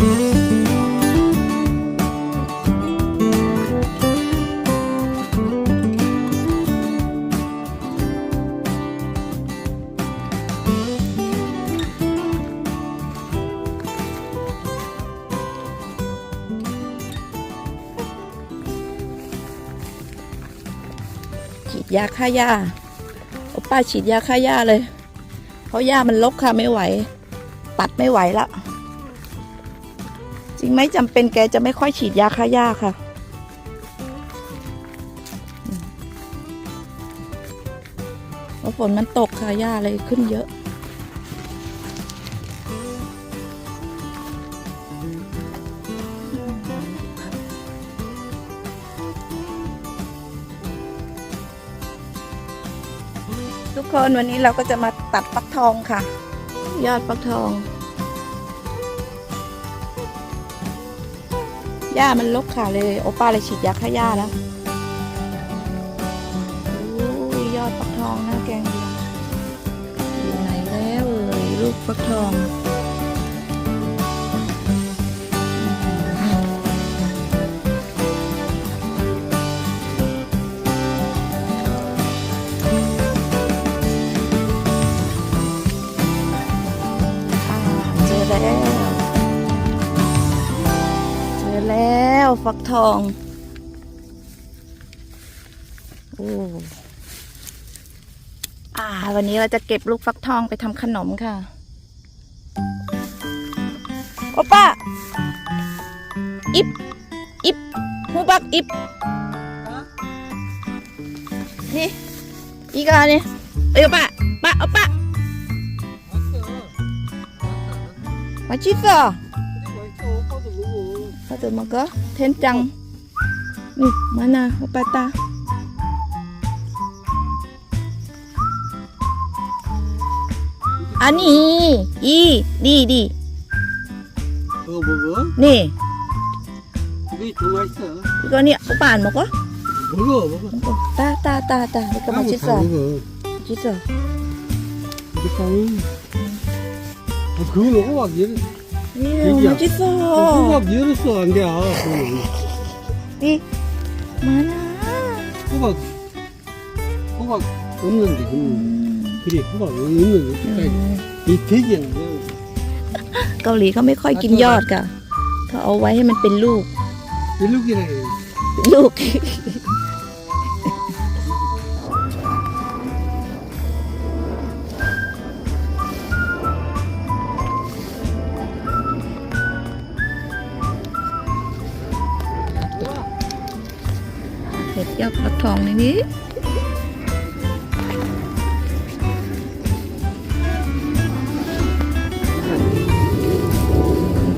ฉีดยาฆ่าหญ้าโอป้าฉีดยาฆ่าหญ้าเลย เพราะหญ้ามันรกค่ะไม่ไหวตัดไม่ไหวละ งไหมจำเป็นแกจะไม่ค่อยฉีดยาฆ่าหญ้าค่ะ เพราะฝนมันตกค่ะหญ้าเลยขึ้นเยอะ ทุกคนวันนี้เราก็จะมาตัดฟักทองค่ะ ยอดฟักทอง หญ้ามันลกค่ะเลย โอป้าเลยฉีดยาฆ่าหญ้าแล้วอู้ยอดฟักทองนะแกงเดียงอยู่ไหนแล้วเอ่ยลูกฟักทอง วฟักทอง โอ้อ่า วันนี้เราจะเก็บลูกฟักทองไปทำขนมค่ะ โอป้า อิบ อิบหูบักอิบ นี่อีกาเนี่เอ้ยป้าป้าโอป้ามาชิสอ 나도 먹어. 된장. 응, 많아. 오빠 따. 아니, 이, 니, 니, 그거 먹어? 니. 우리 더 맛있어. 이거니 오빠 안 먹어? 먹어, 먹어. 먹어. 따, 따, 따, 따. 이거 다 맛있어. 먹어. 맛있어. 이게 빵이. 아, 그거 호박 열, 예, 여기야. 맛있어. 호박 열었어, 안 돼. 아, 그거는. 니, 많아. 호박, 호박 없는데, 없는데. 음, 그래, 호박 없는데. 음. 이 돼지는 뭐, เกาหลีเขาไม่ค่อยกินยอดค่ะเขาเอาไว้ให้มันเป็นลูก 일룩이래. ลูก ทองนี้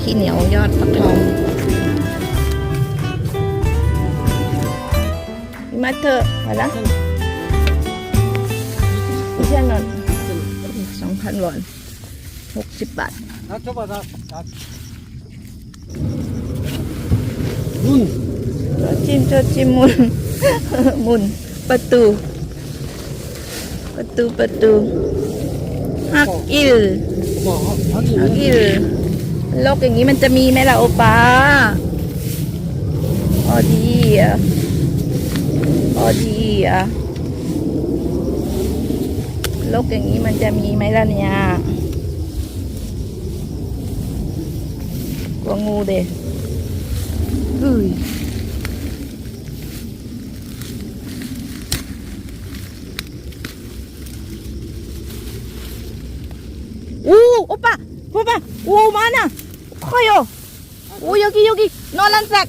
ขี้เหนียวยอดฟักทองมาเถอะมาละเช่นนั้นสองพันหลอนหกสิบบาทจิ้มจิ้มมุน หมุนประตู ประตูประตูฮักอิลฮักอิลโลกอย่างนี้มันจะมีไหมล่ะโอปาออดีอ่ออดีอะโลกอย่างนี้มันจะมีไหมล่ะเนี่ยกลัวงูเด็อุ้ย 오, 많아. 커요. 오, 여기, 여기, 노란색.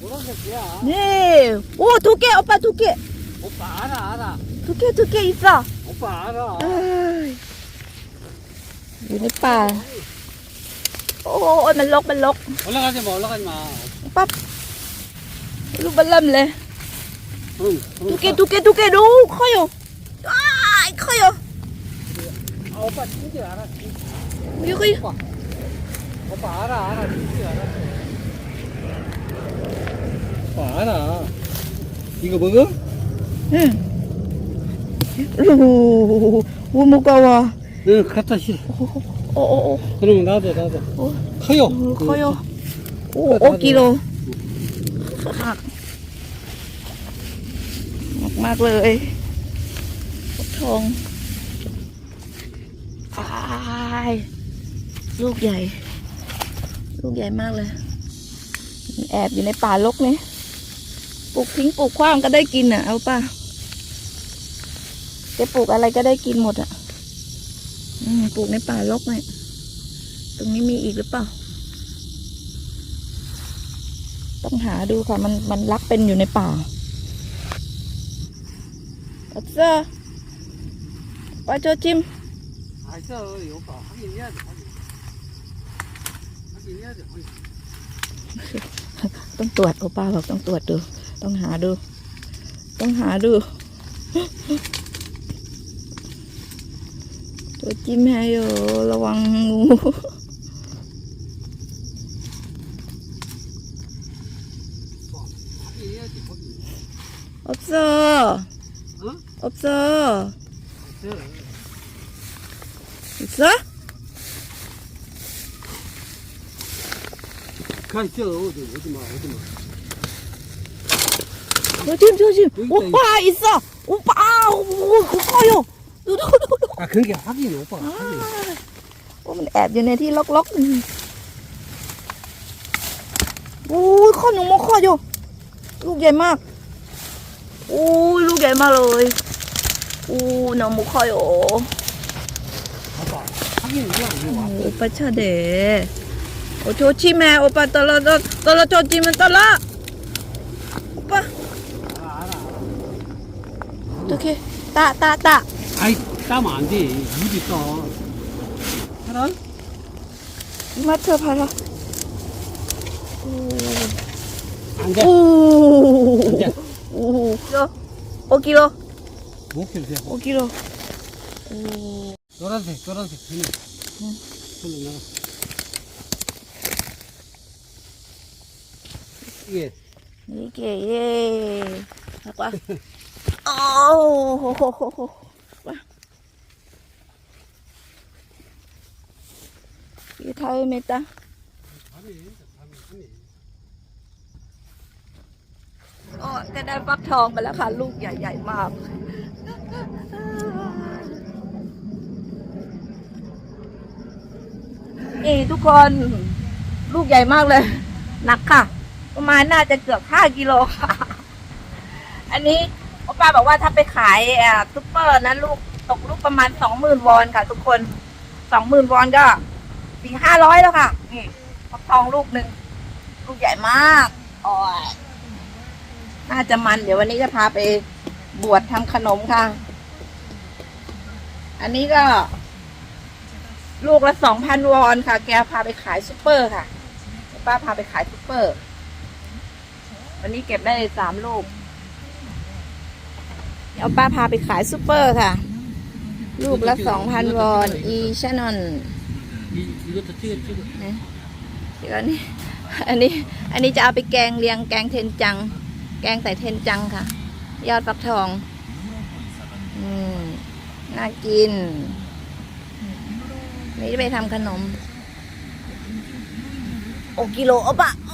노란색이야. 네. 오, 두 개, 오빠, 두 개. 오빠 알아, 알아. 두 개, 두 개 있어. 오빠 알아. อยู่ในป่า โอ้ยมันลก มันลก 올라가지 마, 올라가지 마. ปั๊บ ลูกบัลลัมเลย 응, 응. ทุกเกทุกเกทุกเกดู커요อ้าย커요 아, 오빠 진짜 알아. 진짜. 여기 오빠 알아, 알아. 진짜 알아. 오빠 알아. 이거 먹어? 응. 오, 오, 무거워. 응, 갖다 실. 오, 오, 오. 그러면 나도, 나도. 오, 커요. 오, 커요. โอ้โอกิโลหักมากมากๆเลยฟักทองอ้ายลูกใหญ่ ลูกใหญ่มากเลย แอบอยู่ในป่าลกนี่ปลูกทิ้งปลูกขว้างก็ได้กินอะ เอาป่ะจะปลูกอะไรก็ได้กินหมดอะปลูกในป่าลกเนี่ยตรงนี้มีอีกหรือเปล่า ต้องหาดูค่ะ มันมันรักเป็นอยู่ในป่าอัเซอร์ไปเจจิมอัเซอปาเขอินเดี ต้องตรวจโอป้าบอกต้องตรวจดู ต้องหาดู ต้องหาดู ตัวจิ้มให้ยระวังงูอบเซอร์อบเซอร์อบเซอร์ 가 있어 어디 어디마 어디마 조심 조심 여기 있다, 오빠 있어 오빠 아, 오, 그거 커요 누누누누 아 그게 확인이 오빠 확인 โอ้มันแอบอยู่ในที่ล็อกๆนี่โอ้ยข้อหนึ่งมอข้ออยู่ ลูกใหญ่มาก โอ้ยลูกใหญ่มากเลยโอ้น้องมุกข้ออยู่ 봐봐 확인이 왜 안 와? 오빠 차대. 어, 조심해. 오빠 떨어져, 떨어. 오빠, 알아 알아 알아 어떡해. 따, 따, 따. 아이 따면 안돼 물이 있어 알아? 이마트 봐라. 안돼 오. 안 돼. 오. 길어. 어, 길어. 못 켜도 돼 어, 길어. 오. 노란색 나가 นี่เก่ ye. Aku ah. Oh. Ho, ho, ho, ho. Wah. Ini tahu meta. Oh, ก็ได้ฟักทองไปแล้วค่ะ ลูกใหญ่ๆมากนี่ทุกคน ลูกใหญ่มากเลย หนักค่ะ ประมาณน่าจะเกือบห้ากิโลค่ะ อันนี้พ่อป้าบอกว่าถ้าไปขายอ่ซุปเปอร์นั้นลูกตกลูกประมาณสองหมื่นวอนค่ะ ทุกคนสองหมื่นวอนก็สี่ห้าร้อยแล้วค่ะ นี่ฟักทองลูกหนึ่งลูกใหญ่มากอ้ยน่าจะมัน เดี๋ยววันนี้จะพาไปบวชทำขนมค่ะ อันนี้ก็ ลูกละสองพันวอนค่ะ แกพาไปขายซุปเปอร์ค่ะ ป้าพาไปขายซุปเปอร์ วันนี้เก็บได้สามลูก เอาป้าพาไปขายซูเปอร์ค่ะ ลูกละสองพันวอน อีชานอนนะเดี๋ยวนี้ อันนี้ อันนี้จะเอาไปแกงเรียงแกงเทนจัง แกงใส่เทนจังค่ะ ยอดฟักทองอน่ากิน นี่จะไปทำขนม โอกิโลเอาปะโอ